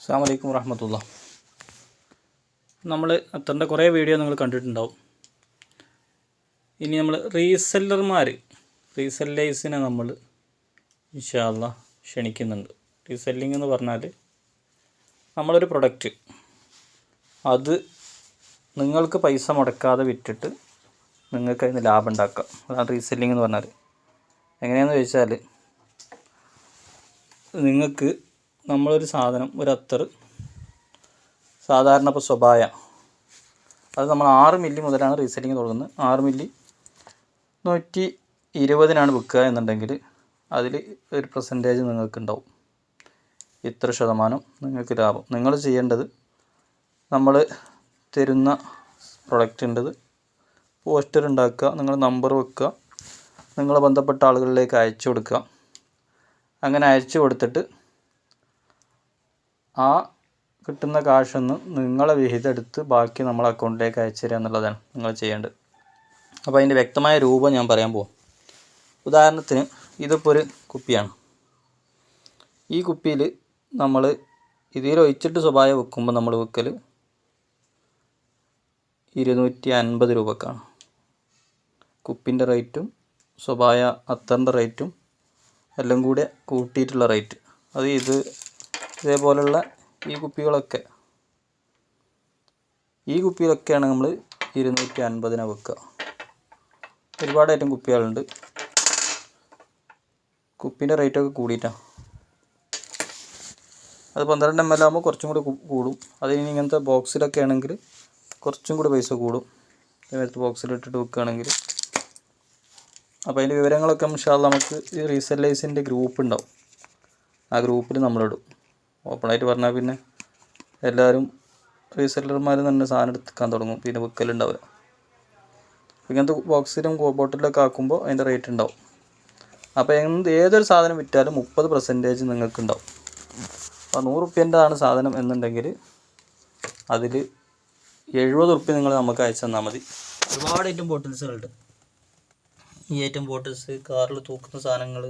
അസ്സാം വലൈക്കും വറഹമത്തുള്ള നമ്മൾ അത്തറിന്റെ കുറേ വീഡിയോ നിങ്ങൾ കണ്ടിട്ടുണ്ടാവും. ഇനി നമ്മൾ റീസെല്ലർമാർ റീസെല്ലേഴ്സിനെ നമ്മൾ ഇൻഷാല്ല ക്ഷണിക്കുന്നുണ്ട്. റീസെല്ലിംഗ് എന്ന് പറഞ്ഞാൽ നമ്മളൊരു പ്രൊഡക്റ്റ്. അത് നിങ്ങൾക്ക് പൈസ മുടക്കാതെ വിറ്റിട്ട് നിങ്ങൾക്ക് അതിന് ലാഭം ഉണ്ടാക്കാം. അതാണ് റീസെല്ലിംഗ് എന്ന് പറഞ്ഞാൽ എങ്ങനെയാണെന്ന് ചോദിച്ചാൽ നിങ്ങൾക്ക് നമ്മളൊരു സാധനം ഒരു അത്തർ സാധാരണ ഇപ്പോൾ സ്വഭായ. അത് നമ്മൾ ആറ് മില്ലി മുതലാണ് റീസെല്ലിങ് തുടങ്ങുന്നത്. ആറ് മില്ലി നൂറ്റി ഇരുപതിനാണ് വിൽക്കുക എന്നുണ്ടെങ്കിൽ അതിൽ ഒരു പെർസെന്റേജ് നിങ്ങൾക്ക് ഉണ്ടാവും ഇത്ര ശതമാനം നിങ്ങൾക്ക് ലാഭം. നിങ്ങൾ ചെയ്യേണ്ടത് നമ്മൾ തരുന്ന പ്രൊഡക്റ്റിന്റെത് പോസ്റ്റർ ഉണ്ടാക്കുക നിങ്ങൾ നമ്പർ വെക്കുക നിങ്ങളെ ബന്ധപ്പെട്ട ആളുകളിലേക്ക് അയച്ചു കൊടുക്കുക. അങ്ങനെ അയച്ചു കൊടുത്തിട്ട് ആ കിട്ടുന്ന കാശൊന്ന് നിങ്ങളെ വിഹിതം എടുത്ത് ബാക്കി നമ്മളെ അക്കൗണ്ടിലേക്ക് അയച്ചു തരിക എന്നുള്ളതാണ് നിങ്ങൾ ചെയ്യേണ്ടത്. അപ്പോൾ അതിന്റെ വ്യക്തമായ രൂപം ഞാൻ പറയാൻ പോകും ഉദാഹരണത്തിന് ഇതിപ്പോൾ ഒരു കുപ്പിയാണ്. ഈ കുപ്പിയിൽ നമ്മൾ ഇതിൽ ഒഴിച്ചിട്ട് സ്വഭാവം വെക്കുമ്പോൾ നമ്മൾ വെക്കൽ ഇരുന്നൂറ്റി അൻപത് രൂപക്കാണ്. കുപ്പിന്റെ റേറ്റും സ്വഭാവ അത്തറിന്റെ റേറ്റും എല്ലാം കൂടെ കൂട്ടിയിട്ടുള്ള റേറ്റ്. അത് ഇത് ഇതേപോലുള്ള ഈ കുപ്പികളൊക്കെ. ഈ കുപ്പിയിലൊക്കെയാണ് നമ്മൾ ഇരുന്നൂറ്റി അൻപതിന് വെക്കുക. ഒരുപാട് ഐറ്റം കുപ്പികളുണ്ട്. കുപ്പീന്റെ റേറ്റൊക്കെ കൂടിയിട്ടാണ് അത് പന്ത്രണ്ട് എം എൽ ആകുമ്പോൾ കുറച്ചും കൂടി കൂടും. അത് ഇനി ഇങ്ങനത്തെ ബോക്സിലൊക്കെ ആണെങ്കിൽ കുറച്ചും കൂടി പൈസ കൂടും. നേരത്തെ ബോക്സിലിട്ടിട്ട് വെക്കുകയാണെങ്കിൽ അപ്പോൾ അതിന്റെ വിവരങ്ങളൊക്കെ ഇൻഷാല്ല നമുക്ക് ഈ റീസെല്ലേഴ്സിന്റെ ഗ്രൂപ്പ് ഉണ്ടാവും. ആ ഗ്രൂപ്പിൽ നമ്മളിടും. ഓപ്പണായിട്ട് പറഞ്ഞാൽ പിന്നെ എല്ലാവരും റീസെല്ലർമാർ തന്നെ സാധനം എടുക്കാൻ തുടങ്ങും. പിന്നെ വിൽക്കലുണ്ടാവില്ല ഇങ്ങനത്തെ ബോക്സിലും ബോട്ടിലൊക്കെ ആക്കുമ്പോൾ അതിന്റെ റേറ്റ് ഉണ്ടാവും. അപ്പോൾ എന്ത് ഏതൊരു സാധനം വിറ്റാലും മുപ്പത് പെർസെന്റേജ് നിങ്ങൾക്കുണ്ടാവും. അപ്പോൾ നൂറ് റുപ്യന്റെതാണ് സാധനം എന്നുണ്ടെങ്കിൽ അതിൽ എഴുപത് റുപ്യ നിങ്ങൾ നമുക്ക് അയച്ചു തന്നാൽ മതി. ഒരുപാട് ഐറ്റം ബോട്ടിൽസുകളുണ്ട് ഈ ഐറ്റം ബോട്ടിൽസ് കാറിൽ തൂക്കുന്ന സാധനങ്ങൾ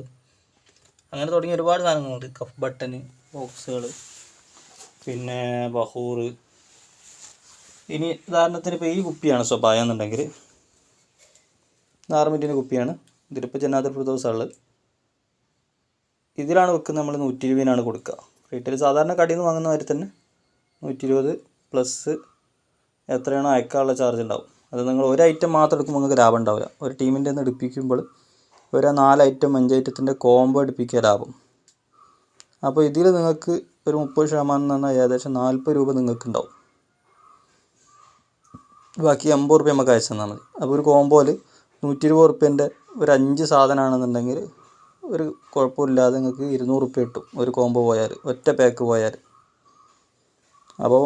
അങ്ങനെ തുടങ്ങിയ ഒരുപാട് സാധനങ്ങളുണ്ട്. കഫ് ബട്ടന് ബോക്സുകൾ പിന്നെ ബഹൂർ ഇനി ഉദാഹരണത്തിന് ഇപ്പോൾ ഈ കുപ്പിയാണ് സ്വഭാവം എന്നുണ്ടെങ്കിൽ ആറ് മിനിറ്റിന്റെ കുപ്പിയാണ്. ഇതിലിപ്പോൾ ജനാദർ ഫിർദോസാണുള്ളത് ഇതിലാണ് വെക്കുന്നത് നമ്മൾ നൂറ്റി ഇരുപതിനാണ് കൊടുക്കുക. റീറ്റെയിൽ സാധാരണ കടയിൽ നിന്ന് വാങ്ങുന്ന മാതിരി തന്നെ നൂറ്റി ഇരുപത് പ്ലസ് എത്രയാണോ അയക്കാനുള്ള ചാർജ് ഉണ്ടാവും. അത് നിങ്ങൾ ഒരു ഐറ്റം മാത്രം എടുക്കുമ്പോൾ നിങ്ങൾക്ക് ലാഭം ഉണ്ടാവില്ല. ഒരു ടീമിന്റെ നിന്ന് എടുപ്പിക്കുമ്പോൾ ഒരു നാല് ഐറ്റം അഞ്ച് ഐറ്റത്തിന്റെ കോംബോ എടുപ്പിക്കുക ലാഭം. അപ്പോൾ ഇതിൽ നിങ്ങൾക്ക് ഒരു മുപ്പത് ശതമാനം എന്ന് പറഞ്ഞാൽ ഏകദേശം നാൽപ്പത് രൂപ നിങ്ങൾക്ക് ഉണ്ടാവും ബാക്കി എൺപത് റുപ്യ നമുക്ക് അയച്ചു തന്നാൽ മതി. അപ്പോൾ ഒരു കോംബോയിൽ നൂറ്റി ഇരുപത് റുപ്യന്റെ ഒരു അഞ്ച് സാധനമാണെന്നുണ്ടെങ്കിൽ ഒരു കുഴപ്പമില്ലാതെ നിങ്ങൾക്ക് ഇരുന്നൂറ് റുപ്യ കിട്ടും ഒരു കോംബോ പോയാൽ. ഒറ്റ പാക്ക് പോയാൽ. അപ്പോൾ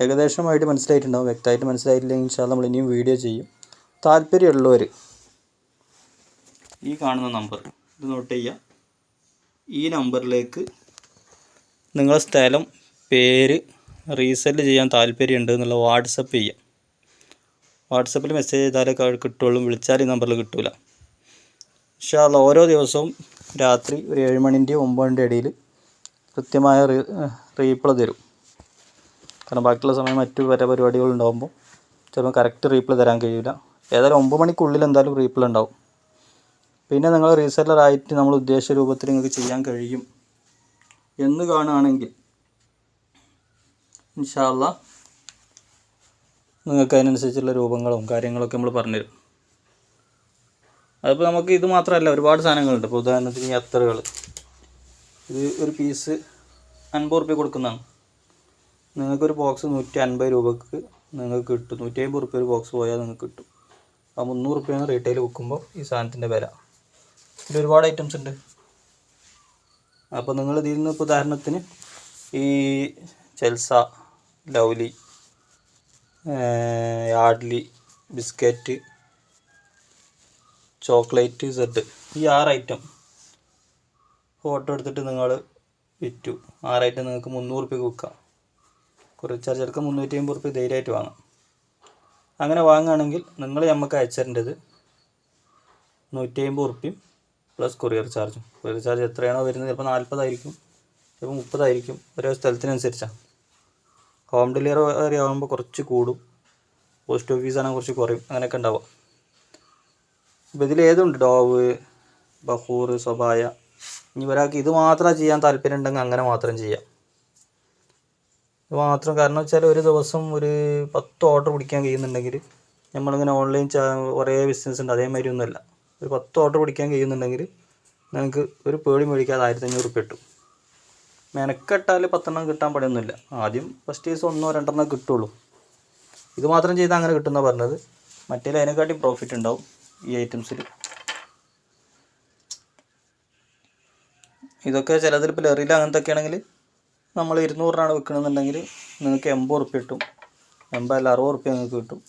ഏകദേശമായിട്ട് മനസ്സിലായിട്ടുണ്ടാവും. വ്യക്തമായിട്ട് മനസ്സിലായിട്ടില്ലെങ്കിൽ ഇൻഷാ നമ്മൾ ഇനിയും വീഡിയോ ചെയ്യും. താല്പര്യമുള്ളവർ ഈ കാണുന്ന നമ്പർ ഇത് നോട്ട് ചെയ്യുക. ഈ നമ്പറിലേക്ക് നിങ്ങൾ സ്ഥലം പേര് റീസെൽ ചെയ്യാൻ താല്പര്യമുണ്ട് എന്നുള്ള വാട്സപ്പ് ചെയ്യാം. വാട്സപ്പിൽ മെസ്സേജ് ചെയ്താലേ ക- കിട്ടുള്ളൂ. വിളിച്ചാൽ ഈ നമ്പറിൽ കിട്ടൂല. ഇൻഷാല്ല ഓരോ ദിവസവും രാത്രി ഒരു ഏഴ് മണിന്റെയും ഒമ്പതിന്റെ ഇടയിൽ കൃത്യമായ റീപ്ലൈ തരും. കാരണം ബാക്കിയുള്ള സമയം മറ്റു പല പരിപാടികളുണ്ടാകുമ്പോൾ ചിലപ്പോൾ കറക്റ്റ് റീപ്ലൈ തരാൻ കഴിയില്ല ഏതായാലും ഒമ്പത് മണിക്കുള്ളിൽ എന്തായാലും റീപ്ലൈ ഉണ്ടാവും. പിന്നെ നിങ്ങൾ റീസെല്ലർ ആയിട്ട് നമ്മൾ ഉദ്ദേശിച്ച രൂപത്തിൽ നിങ്ങൾക്ക് ചെയ്യാൻ കഴിയും. എന്ന് കാണുകയാണെങ്കിൽ ഇൻഷാല്ല നിങ്ങൾക്ക് അതിനനുസരിച്ചുള്ള രൂപങ്ങളും കാര്യങ്ങളൊക്കെ നമ്മൾ പറഞ്ഞുതരും. അതിപ്പോൾ നമുക്ക് ഇത് മാത്രമല്ല ഒരുപാട് സാധനങ്ങളുണ്ട്. ഇപ്പോൾ ഉദാഹരണത്തിന് ഈ അത്തറുകൾ. ഇത് ഒരു പീസ് അൻപത് റുപ്യ കൊടുക്കുന്നതാണ്. നിങ്ങൾക്കൊരു ബോക്സ് നൂറ്റി അൻപത് രൂപക്ക് നിങ്ങൾക്ക് കിട്ടും. നൂറ്റി അമ്പത് റുപ്യ ഒരു ബോക്സ് പോയാൽ നിങ്ങൾക്ക് കിട്ടും. ആ മുന്നൂറ് റുപ്യാണ് റീറ്റെയിൽ വിൽക്കുമ്പോൾ ഈ സാധനത്തിന്റെ വില. ഇതിൽ ഒരുപാട് ഐറ്റംസ് ഉണ്ട്. അപ്പോൾ നിങ്ങൾ ഇതിൽ നിന്ന് ഇപ്പോൾ ഉദാഹരണത്തിന് ഈ Chelsea lovely Yardley biscuit chocolate Z ഈ ആറ് ഐറ്റം ഫോട്ടോ എടുത്തിട്ട് നിങ്ങൾ വിറ്റു. ആറ് ഐറ്റം നിങ്ങൾക്ക് മുന്നൂറ് റുപ്യക്ക് വിൽക്കാം. കുറച്ച് എടുക്കാൻ മുന്നൂറ്റി അമ്പത് റുപ്യ ധൈര്യമായിട്ട് വാങ്ങാം. അങ്ങനെ വാങ്ങുകയാണെങ്കിൽ നിങ്ങൾ നമുക്ക് അയച്ചു തരേണ്ടത് നൂറ്റി അമ്പത് റുപ്യയും പ്ലസ് കൊറിയർ ചാർജും. കൊറിയർ ചാർജ് എത്രയാണോ വരുന്നത്? ചിലപ്പോൾ നാൽപ്പതായിരിക്കും ചിലപ്പോൾ മുപ്പതായിരിക്കും. ഓരോ സ്ഥലത്തിനനുസരിച്ചാണ് ഹോം ഡെലിവറി ആകുമ്പോൾ കുറച്ച് കൂടും. പോസ്റ്റ് ഓഫീസ് ആണെങ്കിൽ കുറച്ച് കുറയും. അങ്ങനെയൊക്കെ ഉണ്ടാവുക അപ്പോൾ ഇതിൽ ഏതുണ്ട്? ഡോവ് ബഹൂർ സ്വഭായ. ഇനി ഒരാൾക്ക് ഇത് മാത്രം ചെയ്യാൻ താല്പര്യം ഉണ്ടെങ്കിൽ അങ്ങനെ മാത്രം ചെയ്യാം. ഇത് മാത്രം കാരണം വെച്ചാൽ ഒരു ദിവസം ഒരു പത്ത് ഓർഡർ പിടിക്കാൻ കഴിയുന്നുണ്ടെങ്കിൽ നമ്മളിങ്ങനെ ഓൺലൈൻ കുറേ ബിസിനസ് ഉണ്ട്. അതേമാതിരി ഒന്നുമല്ല. ഒരു പത്ത് ഓർഡർ പിടിക്കാൻ കഴിയുന്നുണ്ടെങ്കിൽ നിങ്ങൾക്ക് ഒരു പേടി മേടിക്കാതെ ആയിരത്തി അഞ്ഞൂറ് റുപ്യ കിട്ടും. മെനക്കെട്ടാൽ പത്തെണ്ണം കിട്ടാൻ പണിയൊന്നുമില്ല. ആദ്യം ഫസ്റ്റ് ദിവസം ഒന്നോ രണ്ടെണ്ണം കിട്ടുള്ളൂ. ഇത് മാത്രം ചെയ്താൽ അങ്ങനെ കിട്ടുന്ന പറഞ്ഞത്. മറ്റേ അതിനെക്കാട്ടി പ്രോഫിറ്റ് ഉണ്ടാവും ഈ ഐറ്റംസിൽ ഇതൊക്കെ ചിലതിൽ ഇപ്പോൾ ലെറിയിൽ അങ്ങനത്തെ ആണെങ്കിൽ നമ്മൾ ഇരുന്നൂറിനാണ് വിൽക്കണമെന്നുണ്ടെങ്കിൽ നിങ്ങൾക്ക് എൺപത് റുപ്യ കിട്ടും. എൺപതല്ല അറുപത് റുപ്യ നിങ്ങൾക്ക് കിട്ടും.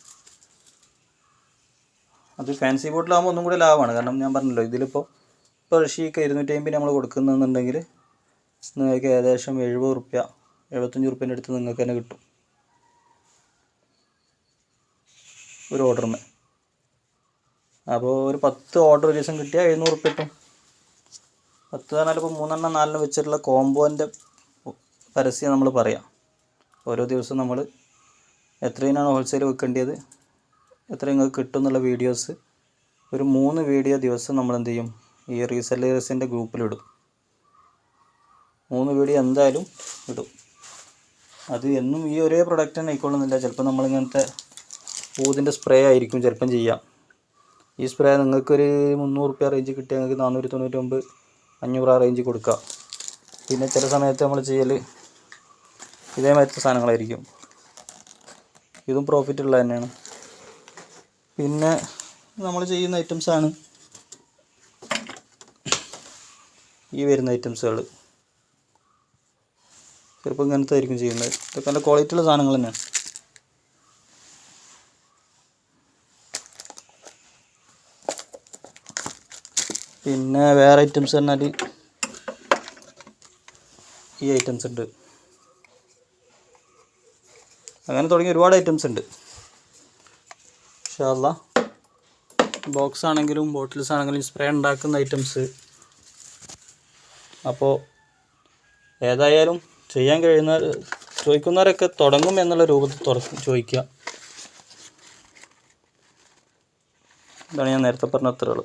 അത് ഫാൻസി ബോട്ടിലാകുമ്പോൾ ഒന്നും കൂടി ലാഭമാണ് കാരണം ഞാൻ പറഞ്ഞല്ലോ ഇതിലിപ്പോൾ ഇപ്പോൾ ഋഷിക്ക് ഇരുന്നൂറ്റി അമ്പത് നമ്മൾ കൊടുക്കുന്നുണ്ടെങ്കിൽ നിങ്ങൾക്ക് ഏകദേശം എഴുപത് റുപ്യ എഴുപത്തഞ്ച് റുപ്യേന്റെ അടുത്ത് നിങ്ങൾക്ക് തന്നെ കിട്ടും. ഒരു ഓർഡറിന്. അപ്പോൾ ഒരു പത്ത് ഓർഡർ ഒരു ദിവസം കിട്ടിയാൽ എഴുന്നൂറ് റുപ്യ കിട്ടും. പത്ത് പറഞ്ഞാൽ ഇപ്പോൾ മൂന്നെണ്ണം നാലെണ്ണം വെച്ചിട്ടുള്ള കോംബോന്റെ പരസ്യം നമ്മൾ പറയാം. ഓരോ ദിവസവും നമ്മൾ എത്രയിനാണ് ഹോൾസെയിൽ വെക്കേണ്ടത് എത്ര നിങ്ങൾക്ക് കിട്ടും എന്നുള്ള വീഡിയോസ് ഒരു മൂന്ന് വീഡിയോ ദിവസം നമ്മൾ എന്ത് ചെയ്യും? ഈ റീസെല്ലേഴ്സിന്റെ ഗ്രൂപ്പിലിടും മൂന്ന് വീഡിയോ എന്തായാലും ഇടും. അത് എന്നും ഈ ഒരേ പ്രൊഡക്റ്റ് തന്നെ ആയിക്കൊള്ളുന്നില്ല. ചിലപ്പോൾ നമ്മളിങ്ങനത്തെ ഊതിന്റെ സ്പ്രേ ആയിരിക്കും ചിലപ്പം ചെയ്യാം. ഈ സ്പ്രേ നിങ്ങൾക്കൊരു മുന്നൂറ് റുപ്യ റേഞ്ച് കിട്ടിയാൽ നിങ്ങൾക്ക് നാനൂറ്റി തൊണ്ണൂറ്റൊമ്പത് അഞ്ഞൂറ് ആ റേഞ്ച് കൊടുക്കാം. പിന്നെ ചില സമയത്ത് നമ്മൾ ചെയ്യൽ ഇതേമാതിരത്തെ സാധനങ്ങളായിരിക്കും. ഇതും പ്രോഫിറ്റ് ഉള്ളത് തന്നെയാണ്. പിന്നെ നമ്മൾ ചെയ്യുന്ന ഐറ്റംസാണ് ഈ വരുന്ന ഐറ്റംസുകൾ ചിലപ്പോൾ ഇങ്ങനത്തെ ആയിരിക്കും ചെയ്യുന്നത്. ഇതൊക്കെ നല്ല ക്വാളിറ്റി ഉള്ള സാധനങ്ങൾ തന്നെയാണ്. പിന്നെ വേറെ ഐറ്റംസ് പറഞ്ഞാൽ ഈ ഐറ്റംസ് ഉണ്ട്. അങ്ങനെ തുടങ്ങി ഒരുപാട് ഐറ്റംസ് ഉണ്ട്. ഇൻഷാല്ല ബോക്സ് ആണെങ്കിലും ബോട്ടിൽസ് ആണെങ്കിലും സ്പ്രേ ഉണ്ടാക്കുന്ന ഐറ്റംസ് അപ്പോൾ ഏതായാലും ചെയ്യാൻ കഴിയുന്ന ചോദിക്കുന്നവരൊക്കെ തുടങ്ങും എന്നുള്ള രൂപത്തിൽ തുറക്കും ചോദിക്കുക. ഇതാണ് ഞാൻ നേരത്തെ പറഞ്ഞ അത്രകൾ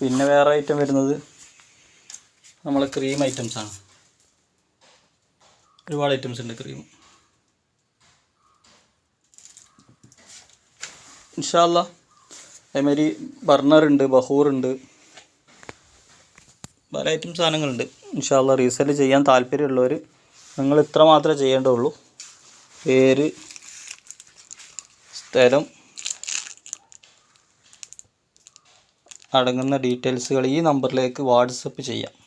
പിന്നെ വേറെ ഐറ്റം വരുന്നത് നമ്മളെ ക്രീം ഐറ്റംസ് ആണ്. ഒരുപാട് ഐറ്റംസ് ഉണ്ട് ക്രീം ഇൻഷാല്ല അതേമാതിരി ബഹൂർ ഉണ്ട് പല ഐറ്റം സാധനങ്ങളുണ്ട്. ഇൻഷാല്ല റീസെൽ ചെയ്യാൻ താല്പര്യമുള്ളവർ നിങ്ങൾ ഇത്ര മാത്രമേ ചെയ്യേണ്ടതുള്ളൂ പേര് സ്ഥലം അടങ്ങുന്ന ഡീറ്റെയിൽസുകൾ ഈ നമ്പറിലേക്ക് വാട്സപ്പ് ചെയ്യാം.